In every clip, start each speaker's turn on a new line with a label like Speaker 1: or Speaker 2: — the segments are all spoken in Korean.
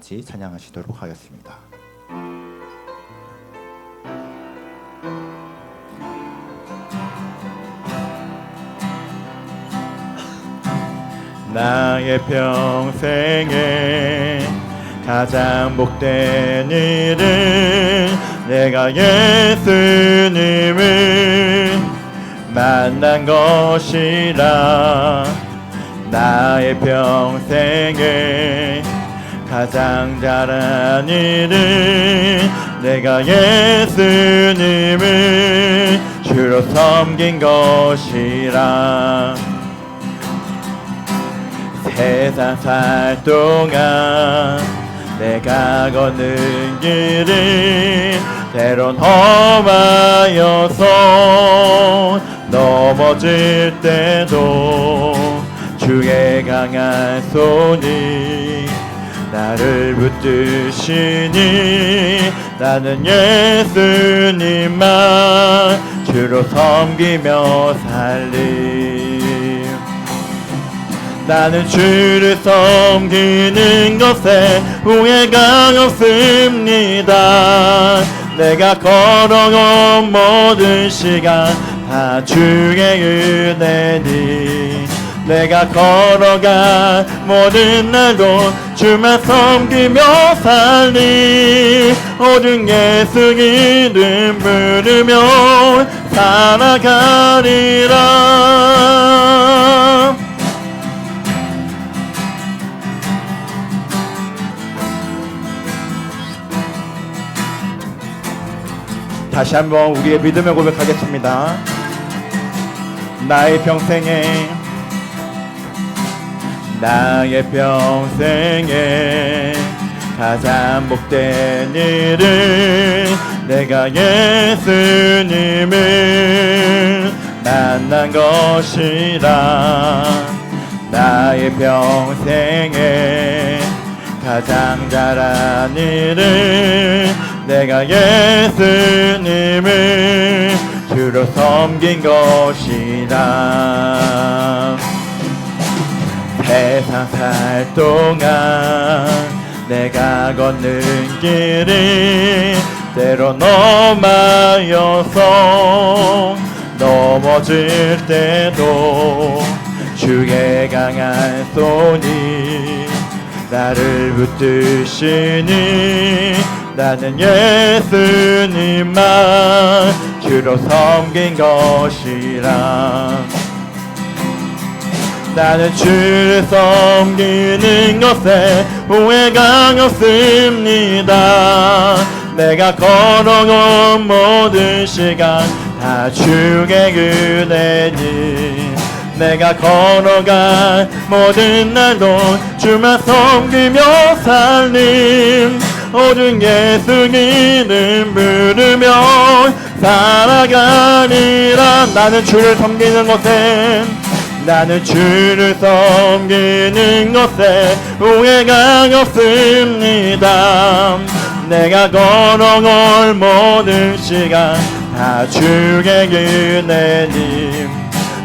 Speaker 1: 같이 찬양하시도록 하겠습니다. 나의 평생에 가장 복된 일은 내가 예수님을 만난 것이라 나의 평생에 가장 잘한 일은 내가 예수님을 주로 섬긴 것이라. 세상 살 동안 내가 걷는 길이 때론 험하여서 넘어질 때도 주의 강한 손이 나를 붙드시니 나는 예수님만 주로 섬기며 살리 나는 주를 섬기는 것에 후회가 없습니다. 내가 걸어온 모든 시간 다 주의 은혜니 내가 걸어간 모든 날도 주만 섬기며 살리 오직 예수 이름 부르며 살아가리라 다시 한번 우리의 믿음을 고백하겠습니다. 나의 평생에 나의 평생에 가장 복된 일은 내가 예수님을 만난 것이라. 나의 평생에 가장 잘한 일은 내가 예수님을 주로 섬긴 것이라 세상 살 동안 내가 걷는 길이 때론 험하여서 넘어질 때도 주의 강한 손이 나를 붙드시니 나는 예수님만 주로 섬긴 것이라 나는 주를 섬기는 것에 후회가 없습니다. 내가 걸어온 모든 시간 다 주의 은혜니. 내가 걸어간 모든 날도 주만 섬기며 살림. 오직 예수 이름 부르며 살아가리라. 나는 주를 섬기는 것에 나는 주를 섬기는 것에 후회가 없습니다. 내가 걸어올 모든 시간 다 주의 은혜님.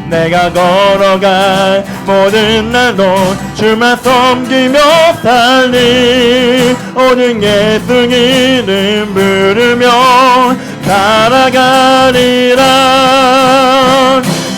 Speaker 1: 내가 걸어갈 모든 날도 주만 섬기며 살리 오직 예수 이름 부르며 살아가리라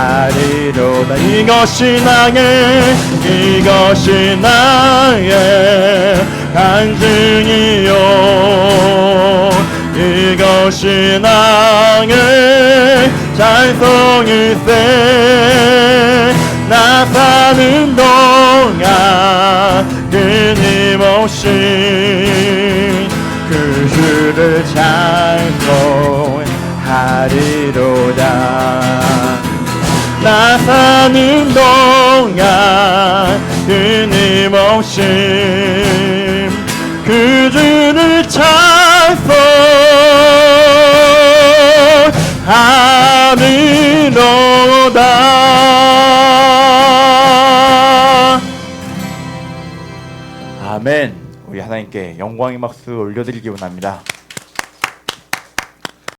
Speaker 1: 하리로다. 이것이 나의 이것이 나의 간증이요. 이것이 나의 찬송일세. 나 사는 동안 끊임없이 그 주를 찬송하리로다 나 사는 동안 끊임없이. 그 주를 찬송하리로다. 아멘. 우리 하나님께 영광의 박수 올려드리기 원합니다